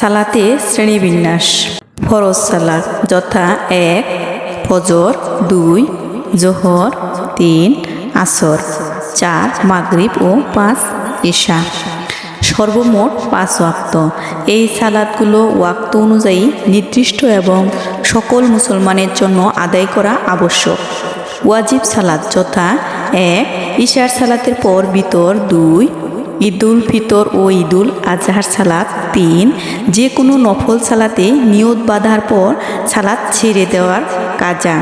সালাতে শ্রেণীবিন্যাস। ফরজ সালাত, যথা এক, ফজর, দুই, জোহর, তিন, আসর, চার, মাগরিব ও পাঁচ ঈশা সর্বমোট পাঁচ ওয়াক্ত। এই সালাদগুলো ওয়াক্ত অনুযায়ী নির্দিষ্ট এবং সকল মুসলমানের জন্য আদায় করা আবশ্যক। ওয়াজিব সালাদ যথা এক, ঈশার সালাতের পর বিতর দুই ঈদুল ফিতর ও ঈদুল আজহার সালাত তিন। যে কোনো নফল সালাতে নিয়ত বাঁধার পর সালাত ছেড়ে দেওয়ার কাজা।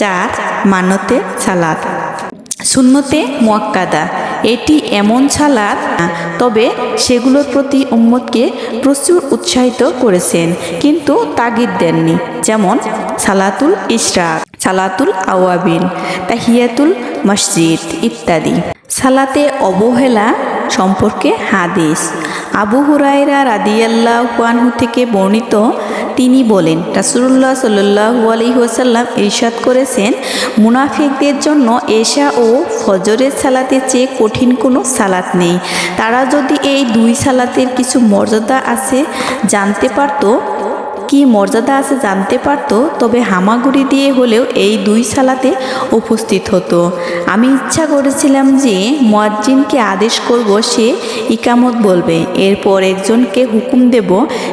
চার মানতে সালাত শূন্যতে মোয়াক্কাদা। এটি এমন সালাদ তবে সেগুলোর প্রতি উম্মতকে প্রচুর উৎসাহিত করেছেন, কিন্তু তাগিদ দেননি। যেমন, সালাতুল ইশরাক সালাতুল আওয়াবিন, তাহিয়াতুল মসজিদ ইত্যাদি। সালাতে অবহেলা সম্পর্কে হাদিস। আবু হুরাইরা রাদিয়াল্লাহ থেকে বর্ণিত, তিনি বলেন রাসুল্লাহ সাল্লু আলহিহাসাল্লাম ইরশাদ করেছেন, মুনাফিকদের জন্য এশা ও ফজরের সালাতের চেয়ে কঠিন কোনো সালাত নেই। তারা যদি এই দুই সালাতের কিছু মর্যাদা আছে, জানতে পারতো কি মর্যাদা আছে জানতে পারত, তবে হামাগুড়ি দিয়ে হলেও এই দুই সালাতে উপস্থিত হতো। আমি ইচ্ছা করেছিলাম যে মোয়াজ্জিনকে আদেশ করব, সে ইকামত বলবে। এরপর একজনকে হুকুম দেব,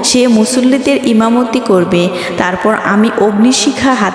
সে মুসল্লিদের ইমামতি করবে। তারপর আমি অগ্নিশিখা হাত